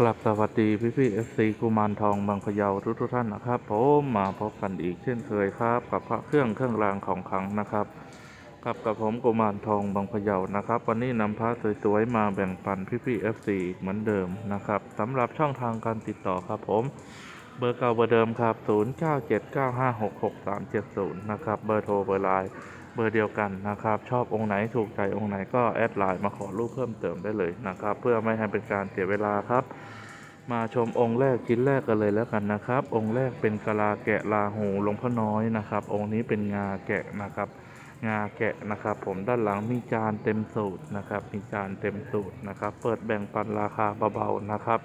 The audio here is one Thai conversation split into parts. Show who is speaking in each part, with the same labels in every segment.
Speaker 1: กลับสวัสดีพี่พี่เอฟซีกุมารทองบางพะเยาทุกทุกท่านนะครับผมมาพบกันอีกเช่นเคยครับ กับพระเครื่องเครื่องรางของขลังนะครับกับกับผมกุมารทองบางพะเยานะครับ วันนี้นำพระสวยๆมาแบ่งปันพี่พี่เอฟซีเหมือนเดิมนะครับสำหรับช่องทางการติดต่อครับผม เบอร์เก่าเบอร์เดิมครับ 0979566370 นะครับเบอร์โทรเบอร์ไลน์ เบอร์เดียวกันนะครับ ชอบองค์ไหนถูกใจองค์ไหนก็แอดไลน์มาขอรูปเพิ่มเติมได้เลยนะครับ เพื่อไม่ให้เป็นการเสียเวลาครับ มาชมองค์แรกชิ้นแรกกันเลยแล้วกันนะครับ องค์แรกเป็นกะลาแกะลาหูหลวงพ่อน้อยนะครับ องค์นี้เป็นงาแกะนะครับ งาแกะนะครับ ผมด้านหลังมีจานเต็มสูตรนะครับ มีจานเต็มสูตรนะครับ เปิดแบ่งปันราคาเบาๆนะครับ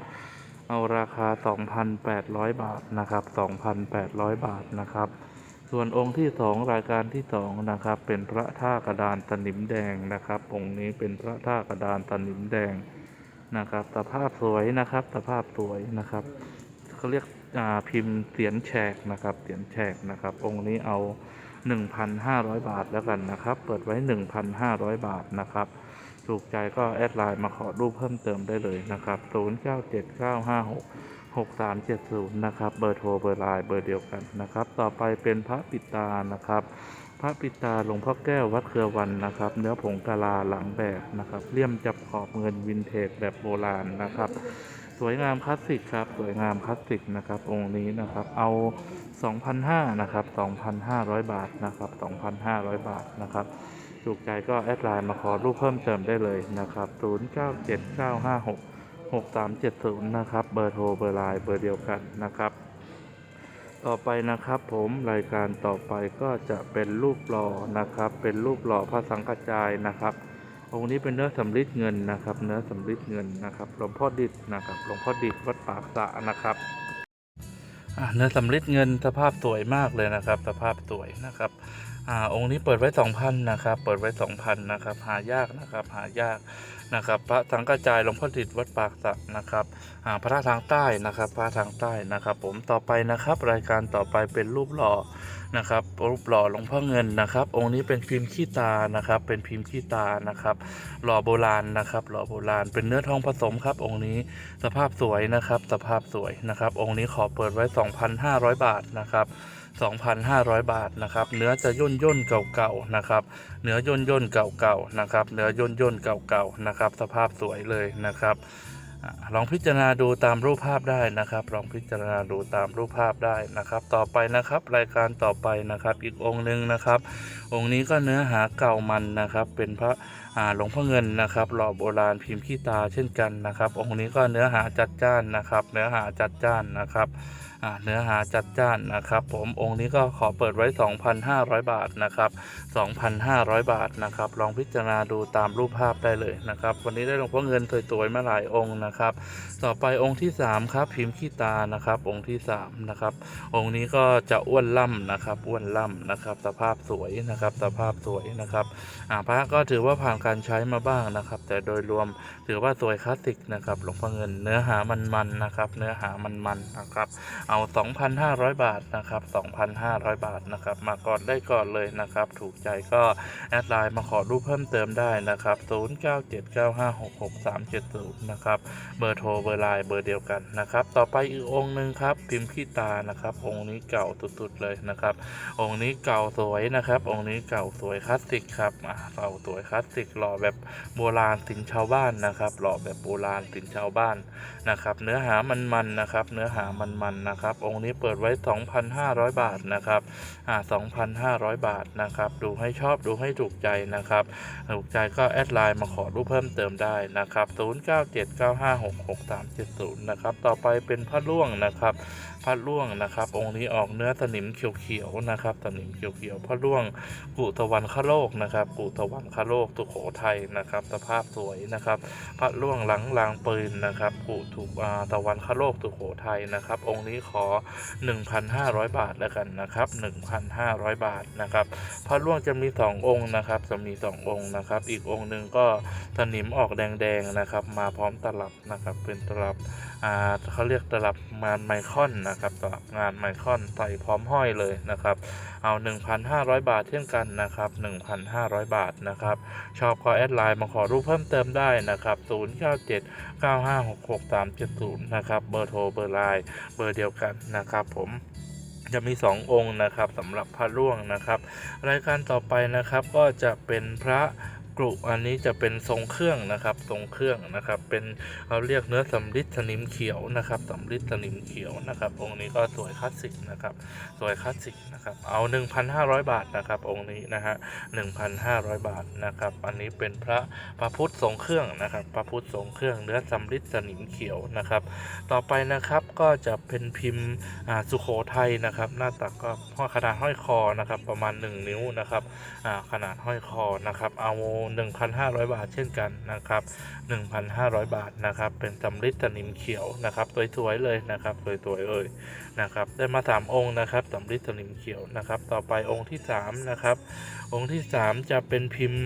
Speaker 1: เอาราคา 2,800 บาทนะครับ 2,800 บาทนะครับ ส่วนองค์ที่สองรายการที่สองนะครับ เป็นพระท่ากระดานตะนิมแดงนะครับ องค์นี้เป็นพระท่ากระดานตะนิมแดงนะครับสภาพสวยนะครับสภาพสวยนะครับเขาเรียกพิมพ์เสียนแฉกนะครับเสียนแฉกนะครับ องค์นี้เอา 1,500 บาทแล้วกันนะครับ เปิดไว้ 1,500 บาทนะครับถูกใจก็แอดไลน์มาขอรูปเพิ่มเติมได้เลยนะครับ 097956 6370 นะครับ เบอร์โทรเบอร์ไลน์เบอร์เดียวกันนะครับ ต่อไปเป็นพระปิตานะครับ พระปิตาหลวงพ่อแก้ววัดเครือวันนะครับ เนื้อผงกะลาหลังแบบนะครับเลี่ยมจับขอบเงินวินเทจแบบโบราณนะครับสวยงามคลาสสิกครับ สวยงามคลาสสิกนะครับ องค์นี้นะครับ เอา2,500นะครับ2,500 บาทนะครับ2,500 บาทนะครับ ถูกใจก็แอดไลน์มาขอรูปเพิ่มเติมได้เลยนะครับ 097956 6370 นะครับ เบอร์โทรเบอร์ไลน์เบอร์เดียวกันนะครับ ต่อไปนะครับผมรายการต่อไปก็จะเป็นรูปหล่อนะครับ เป็นรูปหล่อพระสังฆจายนะครับองค์นี้เป็นเนื้อสำริดเงินนะครับ เนื้อสำริดเงินนะครับหลวงพ่อดิษนะครับหลวงพ่อดิษวัดปากสะนะครับเนื้อสำริดเงินสภาพสวยมากเลยนะครับ สภาพสวยนะครับ อ่าองค์นี้เปิดไว้2,000นะครับ เปิดไว้2,000นะครับ หายากนะครับ หายากนะครับ พระสังฆจายหลวงพ่อดิษฐ์วัดปากสะนะครับอ่าพระทางใต้นะครับ พระทางใต้นะครับ ผมต่อไปนะครับ รายการต่อไปเป็นรูปหล่อนะครับ รูปหล่อหลวงพ่อเงินนะครับ องค์นี้เป็นพิมพ์ขี้ตานะครับ เป็นพิมพ์ขี้ตานะครับ หล่อโบราณนะครับ หล่อโบราณ เป็นเนื้อทองผสมครับ องค์นี้สภาพสวยนะครับ สภาพสวยนะครับ องค์นี้ขอเปิดไว้ 2,500 บาทนะครับ 2,500 บาทนะครับ เนื้อจะย่นย่นเก่าๆนะครับ เนื้อย่นย่นเก่าๆนะครับ เนื้อย่นย่นเก่าๆนะครับ สภาพสวยเลยนะครับ ลองพิจารณาดูตามรูปภาพได้นะครับ ลองพิจารณาดูตามรูปภาพได้นะครับ ต่อไปนะครับ รายการต่อไปนะครับ อีกองค์หนึ่งนะครับ องค์นี้ก็เนื้อหาเก่ามันนะครับ เป็นพระหลวงพ่อเงินนะครับหล่อโบราณพิมพ์ขี้ตาเช่นกันนะครับ องค์นี้ก็เนื้อหาจัดจ้านนะครับ เนื้อหาจัดจ้านนะครับ เนื้อหาจัดจ้านนะครับ ผมองค์นี้ก็ขอเปิดไว้ 2,500 บาทนะครับ 2,500 บาทนะครับ ลองพิจารณาดูตามรูปภาพได้เลยนะครับ วันนี้ได้หลวงพ่อเงินสวยๆมาหลายองค์นะครับ ต่อไปองค์ที่ 3 ครับพิมพ์ขี้ตานะครับ องค์ที่3นะครับองค์นี้ก็จะอ้วนล่ำนะครับอ้วนล่ำนะครับ สภาพสวยนะครับ สภาพสวยนะครับอ่าพระก็ถือว่าผ่านการใช้มาบ้างนะครับ แต่โดยรวมถือว่าสวยคลาสสิกนะครับหลวงพ่อเงินเนื้อหามันๆนะครับ เนื้อหามันๆนะครับเอา 2,500 บาทนะครับ 2,500 บาทนะครับ มาก่อนได้ก่อนเลยนะครับ ถูกใจก็แอดไลน์มาขอรูปเพิ่มเติมได้นะครับ 0979566370 นะครับ เบอร์โทรเบอร์ไลน์เบอร์เดียวกันนะครับ ต่อไปอีกองค์หนึ่งครับ พิมพ์ขี้ตานะครับ องค์นี้เก่าสุดๆเลยนะครับ องค์นี้เก่าสวยนะครับ องค์นี้เก่าสวยคลาสสิกครับอ่าเก่าสวยคลาสสิกหล่อแบบโบราณสินชาวบ้านนะครับ หล่อแบบโบราณสินชาวบ้านนะครับ เนื้อหามันๆนะครับ เนื้อหามันๆนะครับองค์นี้เปิดไว้ 2,500 บาทนะครับอ่า2,500 บาทนะครับ ดูให้ชอบดูให้ถูกใจนะครับ ถูกใจก็แอดไลน์มาขอรูปเพิ่มเติมได้นะครับ0979566370นะครับ ต่อไปเป็นพระล่วงนะครับพระล่วงนะครับ องค์นี้ออกเนื้อสนิมเขียวๆนะครับ สนิมเขียวๆพระล่วงกุตะวันคโลกนะครับ กุตะวันคโลกตุโขทัยนะครับ สภาพสวยนะครับ พระล่วงหลังรางปืนนะครับ กุถูกตะวันคโลกตุโขทัยนะครับ องค์นี้ขอ 1,500 บาทแล้วกันนะครับ 1,500 บาทนะครับพระล่วงจะมี 2 องค์นะครับ จะมี 2 องค์นะครับ อีกองค์หนึ่งก็สนิมออกแดงๆนะครับ มาพร้อมตลับนะครับ เป็นตลับอ่าเขาเรียกตลับงานไมคอนนะครับตลับงานไมคอนใส่พร้อมห้อยเลยนะครับ เอา 1,500 บาทเช่นกันนะครับ 1,500 บาทนะครับ ชอบก็แอดไลน์มาขอรูปเพิ่มเติมได้นะครับ 097 9566370 นะครับ เบอร์โทรเบอร์ไลน์เบอร์เดียวกันนะครับ ผมจะมี 2 องค์นะครับสำหรับพระร่วงนะครับ รายการต่อไปนะครับก็จะเป็นพระกรุอันนี้จะเป็นทรงเครื่องนะครับ ทรงเครื่องนะครับ เป็นเราเรียกเนื้อสำริดสนิมเขียวนะครับสำริดสนิมเขียวนะครับ องค์นี้ก็สวยคลาสสิกนะครับ สวยคลาสสิกนะครับ เอา 1,500 บาทนะครับ องค์นี้นะฮะ1,500 บาทนะครับ อันนี้เป็นพระพระพุทธทรงเครื่องนะครับ พระพุทธทรงเครื่องเนื้อสำริดสนิมเขียวนะครับ ต่อไปนะครับก็จะเป็นพิมพ์สุโขทัยนะครับ หน้าตักก็ขนาดห้อยคอนะครับ ประมาณ 1 นิ้วนะครับขนาดห้อยคอนะครับ เอา 1,500 บาทเช่นกันนะครับ1,500 บาทนะครับ เป็นสำริดสนิมเขียวนะครับสวยๆเลยนะครับสวยๆเลยนะครับ ได้มา 3 องค์นะครับสำริดสนิมเขียวนะครับ ต่อไปองค์ที่3นะครับ องค์ที่ 3 จะเป็นพิมพ์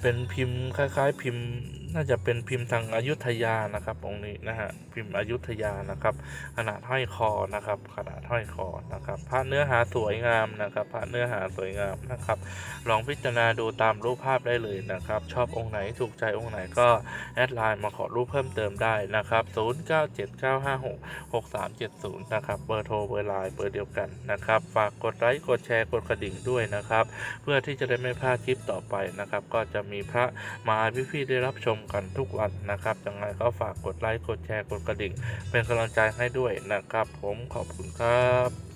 Speaker 1: เป็นพิมพ์คล้าย ๆ พิมพ์ น่าจะเป็นพิมพ์ทางอายุทยานะครับองค์นี้นะฮะพิมพ์อายุธยานะครับ ขนาดห้อยคอนะครับ ขนาดห้อยคอนะครับพระเนื้อหาสวยงามนะครับพระเนื้อหาสวยงามนะครับ ลองพิจารณาดูตามรูปภาพได้เลยนะครับ ชอบองค์ไหนถูกใจองค์ไหนก็แอดไลน์มาขอรูปเพิ่มเติมได้นะครับ 0979566370 นะครับเบอร์โทรเบอร์ไลน์เบอร์เดียวกันนะครับ ฝากกดไลค์กดแชร์กดกระดิ่งด้วยนะครับ เพื่อที่จะได้ไม่พลาดคลิปต่อไปนะครับ ก็จะมีพระมาพี่ๆได้รับชมกันทุกวันนะครับยังไงก็ฝากกดไลค์กดแชร์กดกระดิ่ง เป็นกำลังใจให้ด้วยนะครับ ผมขอบคุณครับ